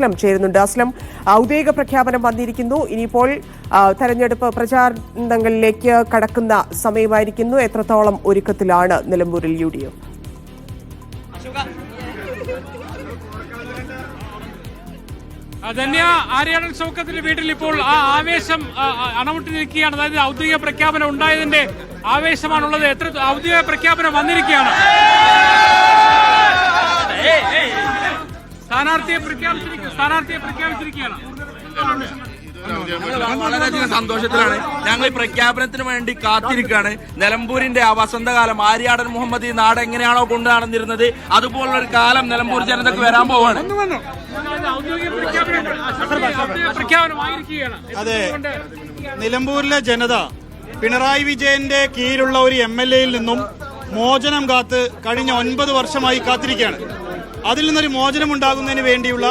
അസ്ലം ചേരുന്നുണ്ട്. അസ്ലം ഔദ്യോഗിക പ്രഖ്യാപനം വന്നിരിക്കുന്നു. ഇനിയിപ്പോൾ തെരഞ്ഞെടുപ്പ് പ്രചാരണങ്ങളിലേക്ക് കടക്കുന്ന സമയമായിരിക്കുന്നു. എത്രത്തോളം ഒരുക്കത്തിലാണ് നിലമ്പൂരിൽ യു ഡി എഫ് ധന്യ ആര്യാടൻ ഷൗക്കത്തിന്റെ വീട്ടിൽ ഇപ്പോൾ ആ ആവേശം അണമുട്ടി നിൽക്കുകയാണ് അതായത് ഔദ്യോഗിക പ്രഖ്യാപനം ഉണ്ടായതിന്റെ ആവേശമാണുള്ളത്. എത്ര ഔദ്യോഗിക പ്രഖ്യാപനം വന്നിരിക്കുകയാണ്? സ്ഥാനാർത്ഥിയെ പ്രഖ്യാപിച്ചിരിക്കുക സ്ഥാനാർത്ഥിയെ പ്രഖ്യാപിച്ചിരിക്കുകയാണ്. വളരെയധികം സന്തോഷത്തിലാണ്. ഞങ്ങൾ ഈ പ്രഖ്യാപനത്തിന് വേണ്ടി കാത്തിരിക്കുകയാണ്. നിലമ്പൂരിന്റെ ആ വസന്തകാലം ആര്യാടൻ മുഹമ്മദ് ഈ നാട് എങ്ങനെയാണോ കൊണ്ടു നടന്നിരുന്നത് അതുപോലുള്ള ഒരു കാലം നിലമ്പൂർ ജനതക്ക് വരാൻ പോവാണ്. അതെ നിലമ്പൂരിലെ ജനത പിണറായി വിജയന്റെ കീഴിലുള്ള ഒരു എം എൽ എയിൽ നിന്നും മോചനം കാത്ത് കഴിഞ്ഞ ഒൻപത് വർഷമായി കാത്തിരിക്കുകയാണ്. അതിൽ നിന്നൊരു മോചനം ഉണ്ടാകുന്നതിന് വേണ്ടിയുള്ള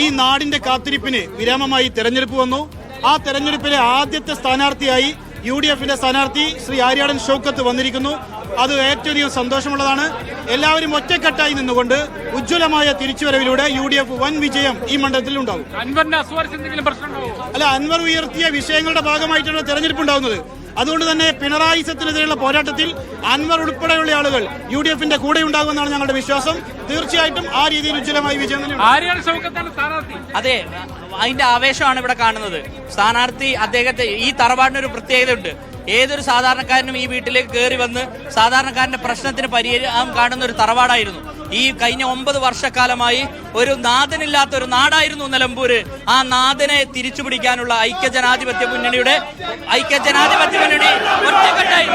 ഈ നാടിന്റെ കാത്തിരിപ്പിന് വിരാമമായി തെരഞ്ഞെടുപ്പ് വന്നു. ആ തെരഞ്ഞെടുപ്പിലെ ആദ്യത്തെ സ്ഥാനാർത്ഥിയായി യു ഡി എഫിന്റെ സ്ഥാനാർത്ഥി ശ്രീ ആര്യാടൻ ഷൗക്കത്ത് വന്നിരിക്കുന്നു. അത് ഏറ്റവും അധികം സന്തോഷമുള്ളതാണ്. എല്ലാവരും ഒറ്റക്കെട്ടായി നിന്നുകൊണ്ട് ഉജ്ജ്വലമായ തിരിച്ചുവരവിലൂടെ യു ഡി എഫ് വൻ വിജയം ഈ മണ്ഡലത്തിൽ ഉണ്ടാകും. അല്ല അൻവർ ഉയർത്തിയ വിഷയങ്ങളുടെ ഭാഗമായിട്ടാണ് തെരഞ്ഞെടുപ്പ് ഉണ്ടാകുന്നത്. അതുകൊണ്ട് തന്നെ പിണറായിസത്തിനെതിരെയുള്ള പോരാട്ടത്തിൽ അൻവർ ഉൾപ്പെടെയുള്ള ആളുകൾ യു ഡി എഫിന്റെ കൂടെ ഉണ്ടാകുമെന്നാണ് ഞങ്ങളുടെ വിശ്വാസം. തീർച്ചയായിട്ടും ആ രീതിയിൽ ഉജ്ജ്വലമായി വിജയം അതെ അതിന്റെ ആവേശമാണ് ഇവിടെ കാണുന്നത്. സ്ഥാനാർത്ഥി അദ്ദേഹത്തെ ഈ തറവാടിന് ഒരു പ്രത്യേകതയുണ്ട്. ഏതൊരു സാധാരണക്കാരനും ഈ വീട്ടിലേക്ക് കയറി വന്ന് സാധാരണക്കാരന്റെ പ്രശ്നത്തിന് പരിഹാരം കാണുന്ന ഒരു തറവാടായിരുന്നു. ഈ കഴിഞ്ഞ ഒമ്പത് വർഷക്കാലമായി ഒരു നാഥനില്ലാത്ത ഒരു നാടായിരുന്നു നിലമ്പൂര്. ആ നാഥനെ തിരിച്ചു പിടിക്കാനുള്ള ഐക്യജനാധിപത്യ മുന്നണിയുടെ ഐക്യ ജനാധിപത്യ മുന്നണി ഒറ്റക്കെട്ടായി.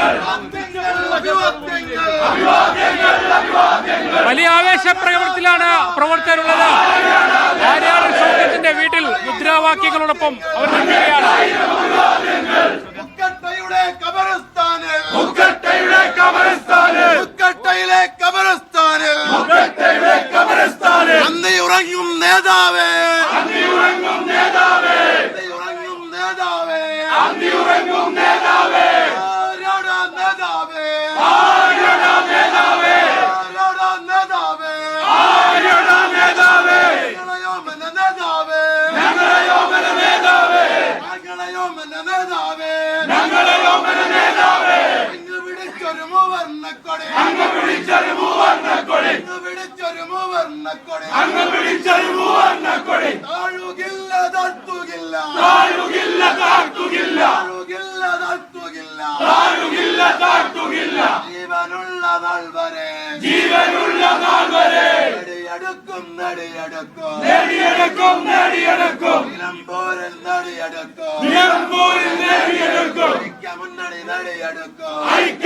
വലിയ ആവേശ പ്രകടനത്തിലാണ് പ്രവർത്തകരുള്ളത്. വീട്ടിൽ മുദ്രാവാക്യങ്ങളോടൊപ്പം അവർ മുക്കട്ടയുടെ കബറസ്ഥാനിൽ മുക്കട്ടയിലെ കബറസ്ഥാനിൽ മുക്കട്ടയുടെ കബറസ്ഥാനിൽ അന്നി ഉറങ്ങും നേതാവേ. അന്നി ഉറങ്ങും നേതാവേ അന്നി ഉറങ്ങും നേതാവേ അന്നി ഉറങ്ങും നേതാവേ ആരാടാ നേതാവേ ആരാടാ നേതാവേ ആരാടാ നേതാവേ ആരാടാ നേതാവേ ഞങ്ങളെയോമന നേതാവേ ഞങ്ങളെയോമന നേതാവേ ഞങ്ങളെയോമന നേതാവേ ഞങ്ങളെയോമന നേതാവേ അങ്ങ് പിടിച്ചൊരു മൂവർണക്കൊടി അങ്ങ് പിടിച്ചൊരു മൂവർണക്കൊടി അങ്ങ് പിടിച്ചൊരു മൂവർണക്കൊടി അങ്ങ് പിടിച്ചൊരു മൂവർണക്കൊടി താഴുകില്ല താഴ്ത്തുകില്ല താഴുകില്ല താഴ്ത്തുകില്ല താഴുകില്ല താഴ്ത്തുകില്ല താഴുകില്ല താഴ്ത്തുകില്ല ജീവനുള്ള നാൾ വരെ ജീവനുള്ള നാൾ വരെ നെടിയെടുക്കും നെടിയെടുക്കും നെടിയെടുക്കും നെടിയെടുക്കും നിലമ്പൂരിൽ നെടിയെടുക്കും നിലമ്പൂരിൽ നെടിയെടുക്കും ഐക്യമുന്നണി നെടിയെടുക്കും ഐക്യമുന്നണി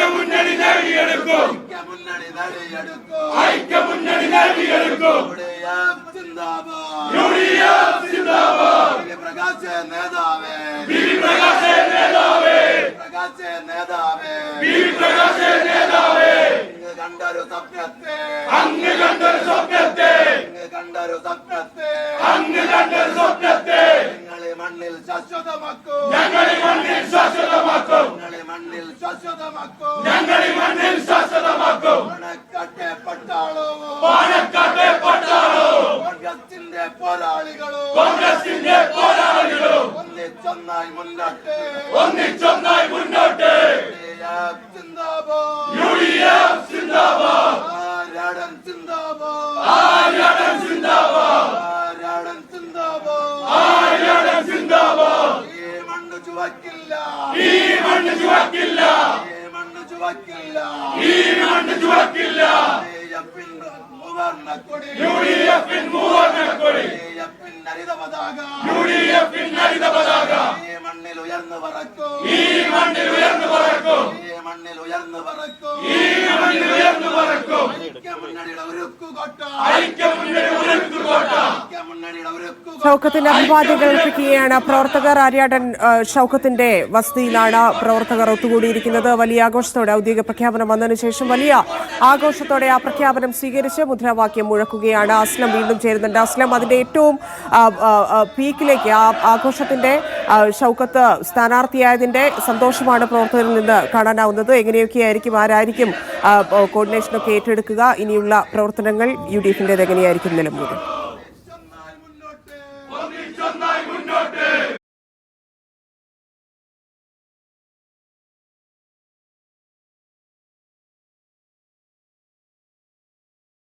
നെടിയെടുക്കും നെടിയെടുക്കും ഐക്യമുന്നണി നെടിയെടുക്കും യുഡിഎഫ് സിന്ദാബാദ് യുഡിഎഫ് സിന്ദാബാദ്. പ്രകാശ നേതാവേ പ്രകാശ നേതാവേ. പ്രകാശ നേതാവേ പ്രകാശ നേതാവേ. കണ്ടൊരു സ്വപ്നത്തെ അങ്ങ് കണ്ടൊരു സ്വപ്നത്തെ കണ്ടൊരു സ്വപ്നത്തെ. അങ്ങ് കണ്ടൊരു സ്വപ്നത്തെ. ഞങ്ങളെ മണ്ണിൽ ശാശ്വതമാക്കൂ. ഞങ്ങളെ മണ്ണിൽ ശാശ്വതമാക്കൂ. ഞങ്ങളെ മണ്ണിൽ ശാശ്വതമാക്കൂ ഞങ്ങളെ മണ്ണിൽ ശാശ്വതമാക്കൂ പണക്കാട്ടെ പട്ടാളോ പണക്കാട്ടെ പട്ടാളോ കോൺഗ്രസിന്റെ പോരാളികളോ കോൺഗ്രസിന്റെ പോരാളികളോ ഒന്നിച്ചൊന്നായി മുന്നോട്ട്. ഒന്നിച്ചൊന്നായി മുന്നോട്ട്. സിന്ദാബാദ്. യു ഡി എഫ് സിന്ദാബാദ്. ആരാടൻ സിന്ദാബാദ്. ആരാടൻ സിന്ദാബാദ്. ആരാടൻ സിന്ദാബാദ്. ആരാടൻ സിന്ദാബാദ്. ഈ മണ്ണ് ചുവക്കില്ല. ഈ മണ്ണ് ചുവക്കില്ല. ഈ മണ്ണ് ചുവക്കില്ല. ഈ മണ്ണ് ചുവക്കില്ല. യു ഡി എഫിൻ ഈ മണ്ണിൽ ഉയർന്നു പറക്കൂ. ഈ മണ്ണിൽ ഉയർന്നു പറക്കും. മണ്ണിൽ ഉയർന്നു പറക്കും. ഷൗക്കത്തിന്റെ അഭിവാദ്യങ്ങൾ അർപ്പിക്കുകയാണ് പ്രവർത്തകർ ആര്യാടൻ ഷൗക്കത്തിന്റെ വസതിയിലാണ് പ്രവർത്തകർ ഒത്തുകൂടിയിരിക്കുന്നത്. വലിയ ആഘോഷത്തോടെ ഔദ്യോഗിക പ്രഖ്യാപനം വന്നതിന് ശേഷം വലിയ ആഘോഷത്തോടെ ആ പ്രഖ്യാപനം സ്വീകരിച്ച് മുദ്രാവാക്യം മുഴക്കുകയാണ്. അസ്ലം വീണ്ടും ചേരുന്നുണ്ട്. അസ്ലം അതിന്റെ ഏറ്റവും പീക്കിലേക്ക് ആ ആഘോഷത്തിന്റെ ഷൗക്കത്ത് സ്ഥാനാർത്ഥിയായതിന്റെ സന്തോഷമാണ് പ്രവർത്തകരിൽ നിന്ന് കാണാനാവുന്നത്. എങ്ങനെയൊക്കെയായിരിക്കും ആരായിരിക്കും കോർഡിനേഷനൊക്കെ ഏറ്റെടുക്കുക? ഇനിയുള്ള പ്രവർത്തനങ്ങൾ യു ഡി എഫിന്റെത് എങ്ങനെയായിരിക്കും വിളിച്ചൊന്നാ